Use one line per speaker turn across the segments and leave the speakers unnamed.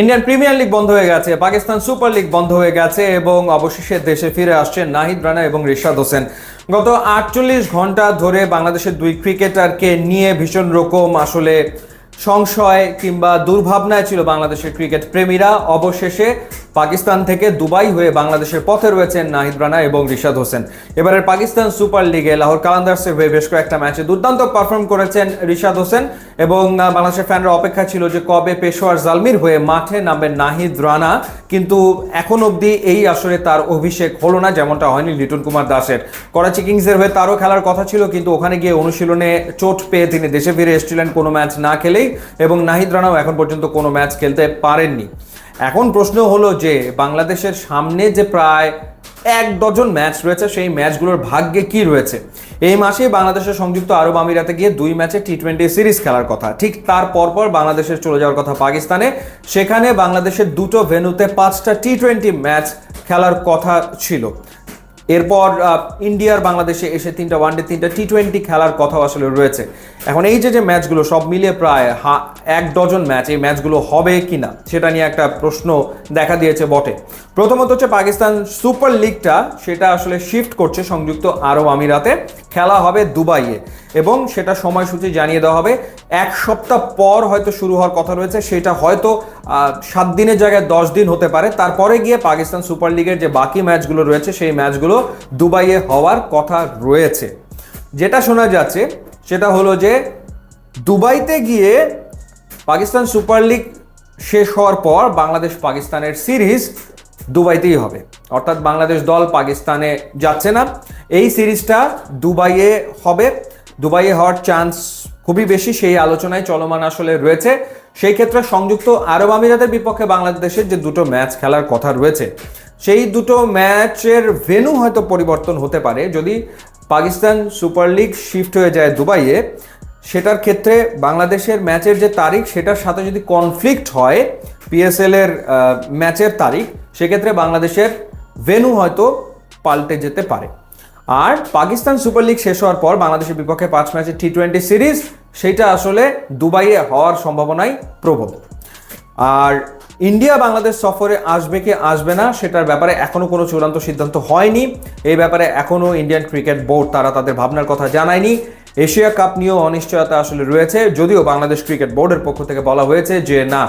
Indian premier league বন্ধ হয়ে গেছে, পাকিস্তান সুপার লিগ বন্ধ হয়ে গেছে এবং অবশেষে দেশে ফিরে আসছেন নাহিদ রানা এবং রিশাদ হোসেন। গত আটচল্লিশ ঘণ্টা ধরে বাংলাদেশের দুই ক্রিকেটারকে নিয়ে ভীষণ রকম আসলে সংশয় কিংবা দুর্ভাবনায় ছিল বাংলাদেশের ক্রিকেট প্রেমীরা। অবশেষে পাকিস্তান থেকে দুবাই হয়ে বাংলাদেশের পথে রয়েছেন নাহিদ রানা এবং রিশাদ হোসেন। এবারের পাকিস্তান সুপার লিগে লাহোর কালান্দার্সের হয়ে বেশ কয়েকটা ম্যাচে দুর্দান্ত পারফর্ম করেছেন রিশাদ হোসেন এবং বাংলাদেশের ফ্যানরা অপেক্ষা ছিল যে কবে পেশোয়ার জালমির হয়ে মাঠে নামবেন নাহিদ রানা। কিন্তু এখন অবধি এই আসরে তার অভিষেক হলো না, যেমনটা হয়নি লিটন কুমার দাসের। করাচি কিংসের হয়ে তারও খেলার কথা ছিল, কিন্তু ওখানে গিয়ে অনুশীলনে চোট পেয়ে তিনি দেশে ফিরে এসেছিলেন কোনো ম্যাচ না খেলেই এবং নাহিদ রানাও এখন পর্যন্ত কোনো ম্যাচ খেলতে পারেননি। এখন প্রশ্ন হলো যে, বাংলাদেশের সামনে যে প্রায় এক ডজন ম্যাচ রয়েছে, সেই ম্যাচগুলোর ভাগ্যে কি রয়েছে? এই মাসেই বাংলাদেশের সংযুক্ত আরব আমিরাতে গিয়ে দুই ম্যাচে টি টোয়েন্টি সিরিজ খেলার কথা। ঠিক তার পরপর বাংলাদেশের চলে যাওয়ার কথা পাকিস্তানে। সেখানে বাংলাদেশের দুটো ভেন্যুতে পাঁচটা টি টোয়েন্টি ম্যাচ খেলার কথা ছিল। এরপর ইন্ডিয়ার বাংলাদেশে এসে তিনটা ওয়ানডে তিনটা টি টোয়েন্টি খেলার কথাও আসলে রয়েছে। এখন এই যে যে ম্যাচগুলো সব মিলিয়ে প্রায় এক ডজন ম্যাচ, এই ম্যাচগুলো হবে কি না সেটা নিয়ে একটা প্রশ্ন দেখা দিয়েছে বটে। প্রথমত হচ্ছে পাকিস্তান সুপার লিগটা, সেটা আসলে শিফট করছে সংযুক্ত আরব আমিরাতে। খেলা হবে দুবাইয়ে। এবং সেটা সময়সূচি জানিয়ে দেওয়া হবে। এক সপ্তাহ পর হয়তো শুরু হওয়ার কথা রয়েছে, সেটা হয়তো সাত দিনের জায়গায় দশ দিন হতে পারে। তারপরে গিয়ে পাকিস্তান সুপার লিগের যে বাকি ম্যাচগুলো রয়েছে, সেই ম্যাচগুলো দুবাইয়ে হওয়ার কথা রয়েছে। যেটা শোনা যাচ্ছে, সেটা হলো যে দুবাইতে গিয়ে পাকিস্তান সুপার লিগ শেষ হওয়ার পর বাংলাদেশ পাকিস্তানের সিরিজ দুবাইতেই হবে। অর্থাৎ বাংলাদেশ দল পাকিস্তানে যাচ্ছে না। এই সিরিজটা দুবাইয়ে হবে। দুবাইয়ে হওয়ার চান্স খুবই বেশি, সেই আলোচনায় চলমান আসলে রয়েছে। সেই ক্ষেত্রে সংযুক্ত আরব আমিরাতের বিপক্ষে বাংলাদেশের যে দুটো ম্যাচ খেলার কথা রয়েছে, সেই দুটো ম্যাচের ভেন্যু হয়তো পরিবর্তন হতে পারে। যদি পাকিস্তান সুপার লিগ শিফট হয়ে যায় দুবাইয়ে, সেটার ক্ষেত্রে বাংলাদেশের ম্যাচের যে তারিখ, সেটার সাথে যদি কনফ্লিক্ট হয় পিএসএল এর ম্যাচের তারিখ, সেক্ষেত্রে বাংলাদেশের ভেন্যু হয়তো পাল্টে যেতে পারে। আর পাকিস্তান সুপার লিগ শেষ হওয়ার পর বাংলাদেশের বিপক্ষে পাঁচ ম্যাচের টি টোয়েন্টি সিরিজ সেটা আসলে দুবাইয়ে হওয়ার সম্ভাবনাই প্রবল। আর ইন্ডিয়া বাংলাদেশ সফরে আসবে কি আসবে না, সেটার ব্যাপারে এখনও কোনো চূড়ান্ত সিদ্ধান্ত হয়নি। এই ব্যাপারে এখনও ইন্ডিয়ান ক্রিকেট বোর্ড তারা তাদের ভাবনার কথা জানায়নি। এশিয়া কাপ নিয়েও অনিশ্চয়তা আসলে রয়েছে, যদিও বাংলাদেশ ক্রিকেট বোর্ডের পক্ষ থেকে বলা হয়েছে যে, না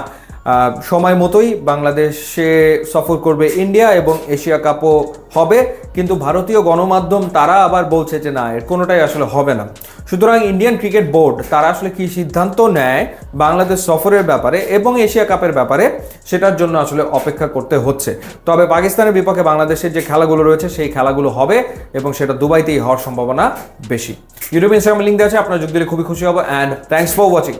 সময় মতোই বাংলাদেশে সফর করবে ইন্ডিয়া এবং এশিয়া কাপও হবে। কিন্তু ভারতীয় গণমাধ্যম তারা আবার বলছে যে, না, এর কোনোটাই আসলে হবে না। সুতরাং ইন্ডিয়ান ক্রিকেট বোর্ড, তারা আসলে কি সিদ্ধান্ত নেয় বাংলাদেশ সফরের ব্যাপারে এবং এশিয়া কাপের ব্যাপারে, সেটার জন্য আসলে অপেক্ষা করতে হচ্ছে। তবে পাকিস্তানের বিপক্ষে বাংলাদেশের যে খেলাগুলো রয়েছে, সেই খেলাগুলো হবে এবং সেটা দুবাইতেই হওয়ার সম্ভাবনা বেশি। ইউটিউব ইনস্টাগ্রাম লিঙ্ক দেওয়া আছে, আপনার যোগ দিলে খুবই খুশি হব। And thanks for watching